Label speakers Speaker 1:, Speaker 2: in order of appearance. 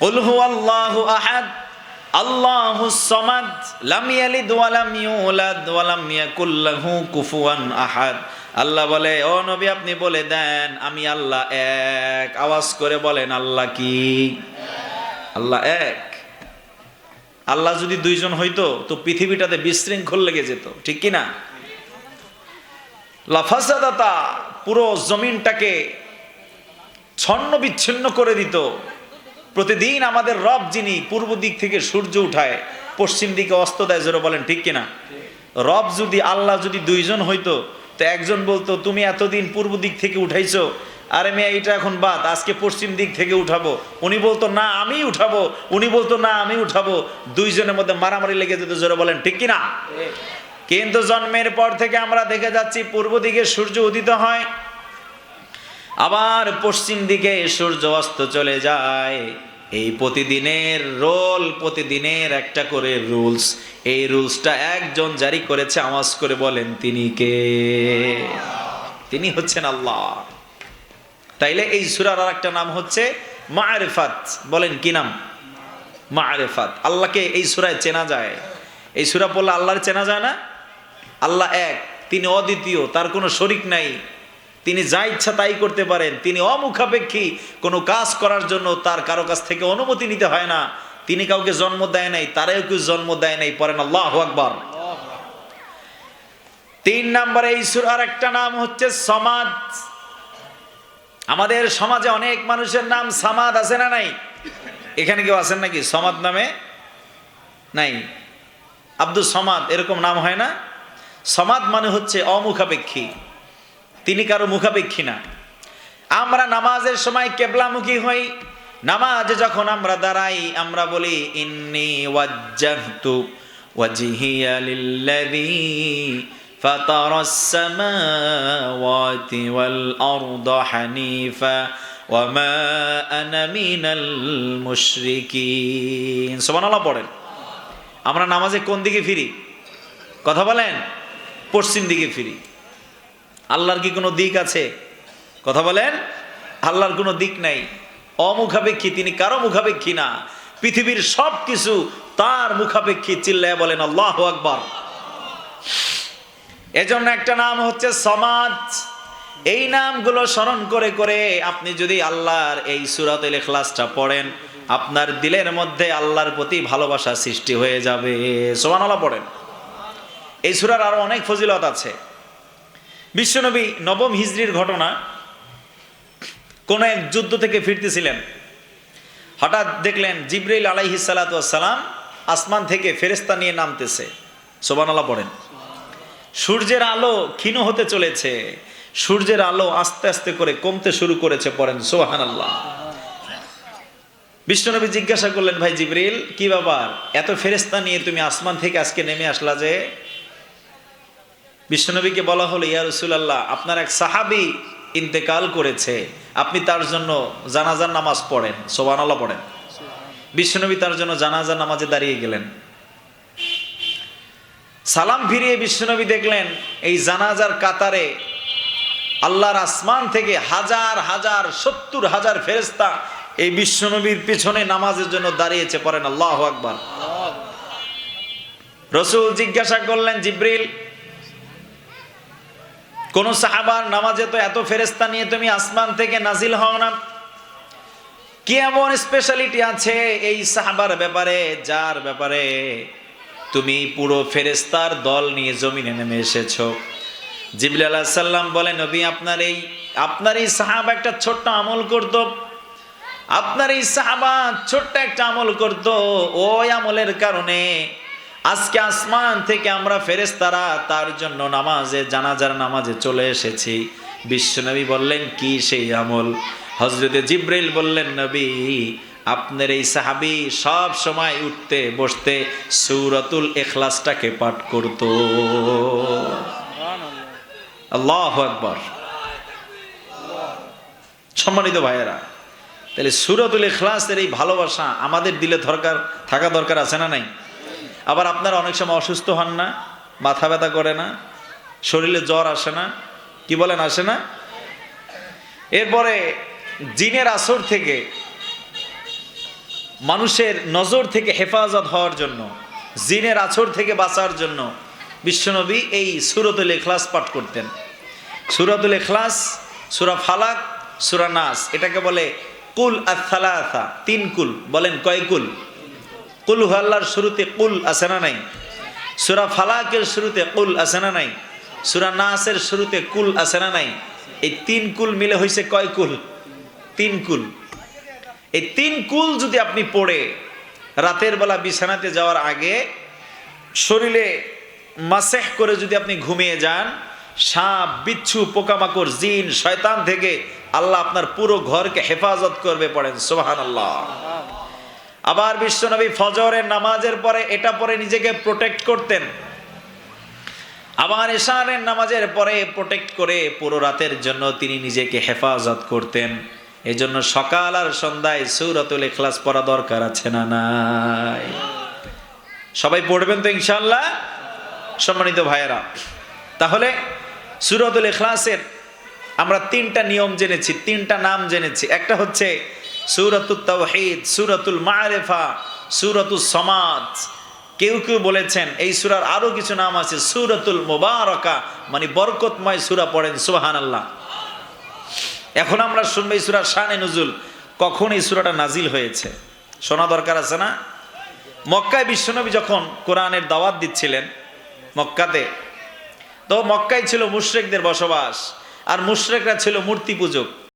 Speaker 1: قل هو الله أحد الله الصمد لم يلد ولم يولد ولم يكن له كفوا أحد আল্লাহ বলে ও নবী আপনি বলে দেন আমি আল্লাহ এক আওয়াজ করে বলেন আল্লাহ কি আল্লাহ এক আল্লাহ যদি দুইজন হইতো তো পৃথিবীটাতে বিশৃঙ্খল লেগে যেত ঠিক কি না লাফাসাদাতা পুরো জমিনটাকে ছন্ন বিচ্ছিন্ন করে দিত প্রতিদিন আমাদের রব যিনি পূর্ব দিক থেকে সূর্য উঠায়, পশ্চিম দিকে অস্ত দেয়, জোরে বলেন, ঠিক কিনা? রব যদি, আল্লাহ যদি দুইজন হইতো, তো একজন বলতো, তুমি এতদিন পূর্ব দিক থেকে উঠাইছো, আরে মেয়ে এটা এখন বাদ, আজকে পশ্চিম দিক থেকে উঠাবো। উনি বলতো, না, আমি উঠাবো। উনি বলতো, না, আমি উঠাবো। দুইজনের মধ্যে মারামারি লেগে যেত, জোরে বলেন, ঠিক কিনা? কিন্তু জন্মের পর থেকে আমরা দেখে যাচ্ছি, পূর্ব দিকে সূর্য উদিত হয়, আবার পশ্চিম দিকে সূর্য অস্ত চলে যায়। এই প্রতিদিনের রোল, প্রতিদিনের একটা করে রুলস। এই রুলসটা একজন জারি করেছে, আওয়াজ করে বলেন, তিনি কে? তিনি হচ্ছেন আল্লাহ। তাইলে এই সুরার আর একটা নাম হচ্ছে মারেফাত। বলেন, কি নাম? মারেফাত। আল্লাহকে এই সুরায় চেনা যায়। এই সুরা পড়লে আল্লাহর চেনা যায় না? আল্লাহ এক, তিনি অদ্বিতীয়, তার কোনো শরিক নাই। তিনি যা ইচ্ছা তাই করতে পারেন। তিনি অমুখাপেক্ষী, কোনো কাজ করার জন্য তার কারও কাছ থেকে অনুমতি নিতে হয় না। তিনি কাউকে জন্ম দেয় নাই, তারাও কেউ জন্ম দেয় নাই, পড়েন আল্লাহ আকবর। তিন নম্বরে এই সুরার একটা নাম হচ্ছে সমাজ আমাদের সমাজে অনেক মানুষের নাম সামাদ আছে না নাই? এখানে কেউ আছেন নাকি? সমাদ নামে নাই? আব্দুল সমাদ, এরকম নাম হয় না? সমাদ মানে হচ্ছে অমুখাপেক্ষী। তিনি কারো মুখাপেক্ষী না আমরা নামাজের সময় কেবলামুখী হই নামাজে যখন আমরা দাঁড়াই আমরা বলি ইন্নি ওয়াজ্জাহতু ওয়াজহিয়া লিল্লাযী فطر السماوات والأرض حنيفا وما أنا من المشركين সুবহানাল্লাহ পড়েন আমরা নামাজে কোন দিকে ফিরি কথা বলেন পশ্চিম দিকে ফিরি আল্লাহর কি কোনো দিক আছে? কথা বলেন, আল্লাহর কোনো দিক নাই। অমুখাপেক্ষী, তিনি কারও মুখাপেক্ষী না। পৃথিবীর সব কিছু তার মুখাপেক্ষী চিল্লায় বলেন, আল্লাহ আকবর। এজন্য একটা নাম হচ্ছে সমাজ। এই নামগুলো স্মরণ করে করে আপনি যদি আল্লাহর এই সুরাতুল ইখলাসটা পড়েন, আপনার দিলের মধ্যে আল্লাহর প্রতি ভালোবাসা সৃষ্টি হয়ে যাবে। সোমানাল্লাহ পড়েন। এই সুরার আরও অনেক ফজিলত আছে। বিশ্বনবী নবম হিজরির ঘটনা, কোন এক যুদ্ধ থেকে ফিরতেছিলেন। হঠাৎ দেখলেন জিব্রাইল আলাইহি সালাম আসমান থেকে ফেরেস্তা নিয়ে নামতেছে। সোবানাল্লাহ পড়েন। সূর্যের আলো ক্ষীণ হতে চলেছে। সূর্যের আলো আস্তে আস্তে করে কমতে শুরু করেছে পড়েন। সোহান আল্লাহ জিজ্ঞাসা করলেন, ভাই জিব্রিল কি ব্যাপার? এত ফেরেস্তা নিয়ে তুমি আসমান থেকে আজকে নেমে আসলা যে বিষ্ণুনবীকে বলা হলো ইয়া রসুলাল্লাহ আপনার এক সাহাবি ইন্তেকাল করেছে। আপনি তার জন্য জানাজার নামাজ পড়েন। সোবান আল্লাহ পড়েন। বিষ্ণুনবী তার জন্য জানাজার নামাজে দাঁড়িয়ে গেলেন। সালাম ফিরিয়ে বিশ্বনবী দেখলেন এই জানাজার কাতারে আল্লাহর আসমান থেকে হাজার হাজার সত্তর হাজার ফেরেস্তা এই বিশ্বনবীর পিছনে নামাজের জন্য দাঁড়িয়েছে। পড়েন আল্লাহ আকবার। রসুল জিজ্ঞাসা করলেন জিব্রিল কোন সাহাবার নামাজে তো এত ফেরেস্তা নিয়ে তুমি আসমান থেকে নাজিল হও না। কি এমন স্পেশালিটি আছে এই সাহাবার ব্যাপারে? যার ব্যাপারে তুমি পুরো ফেরেস্তার দল নিয়ে জমিনে নেমে এসেছ। জিবিল আল্লাহ সাল্লাম বলে, নবী, আপনার এই আপনার এই সাহাবা একটা ছোট্ট আমল করত। আপনার এই সাহাবা ছোট্ট একটা আমল করত। ওই আমলের কারণে আজকে আসমান থেকে আমরা ফেরেস্তারা তার জন্য নামাজে, জানাজার নামাজে চলে এসেছি। বিশ্বনবী বললেন, কি সেই আমল? হজরতে জিব্রাইল বললেন, নবী, আপনার এই সাহাবি সব সময় উঠতে, বসতে সৌরতুল এখলাসটাকে পাঠ করত। আল্লাহ আকবর। সম্মানিত ভাইয়েরা, তাহলে সুরতুল এখলাসের এই ভালোবাসা আমাদের দিলে দরকার, থাকা দরকার আছে না নাই? আবার আপনারা অনেক সময় অসুস্থ হন না, মাথা ব্যথা করে না, শরীরে জ্বর আসে না, কি বলেন আসে না? এরপরে জিনের আসর থেকে মানুষের নজর থেকে হেফাজত হওয়ার জন্য, জিনের আছর থেকে বাঁচার জন্য বিশ্বনবী এই সুরতুল এখলাস পাঠ করতেন। সুরাতুল এখলাস সুরা ফালাক, সুরা নাস, এটাকে বলে কুল আথালাথা তিন কুল, বলেন কয় কুল? কুল হাল্লার শুরুতে কুল আছে না নাই? সুরা ফালাকের শুরুতে কুল আছে না নাই? সুরা নাসের শুরুতে কুল আছে না নাই? এই তিন কুল মিলে হয়েছে কয় কুল? তিন কুল। এই তিন কুল যদি আপনি পড়ে, রাতের বেলা বিছানাতে যাওয়ার আগে, শরীরে মাসেহ করে যদি আপনি ঘুমিয়ে যান, সাপ, বিচ্ছু, পোকামাকড়, জিন, শয়তান থেকে আল্লাহ আপনার পুরো ঘরকে হেফাজত করবে, পড়েন সোহান আল্লাহ আবার বিশ্বনবী ফজরের নামাজের পরে এটা পরে নিজেকে প্রোটেক্ট করতেন। আবার এশারের নামাজের পরে প্রোটেক্ট করে পুরো রাতের জন্য তিনি নিজেকে হেফাজত করতেন। এই জন্য সকাল আর সন্ধ্যায় সৌরতুল এখলাস পড়া দরকার আছে না নাই? সবাই পড়বেন তো ইনশাল্লাহ সম্মানিত ভাইয়েরা, তাহলে সুরতুল এখলাসের আমরা তিনটা নিয়ম জেনেছি, তিনটা নাম জেনেছি। একটা হচ্ছে সুরতুল তাওহিদ, সুরতুল মারেফা সুরতুল সমাজ কেউ কেউ বলেছেন, এই সুরার আরও কিছু নাম আছে, সুরতুল মোবারকা মানে বরকতময় সুরা পড়েন সুবাহান আল্লাহ এখন আমরা শুনব এই সুরার শানে নজুল, কখন এই সুরাটা নাজিল হয়েছে। শোনা দরকার আছে না? মক্কায় বিশ্বনবী যখন কোরআনের দাওয়াত দিচ্ছিলেন, মক্কাতে, তো মক্কায় ছিল মুশরেকদের বসবাস, আর মুশরেকরা ছিল মূর্তি পূজক।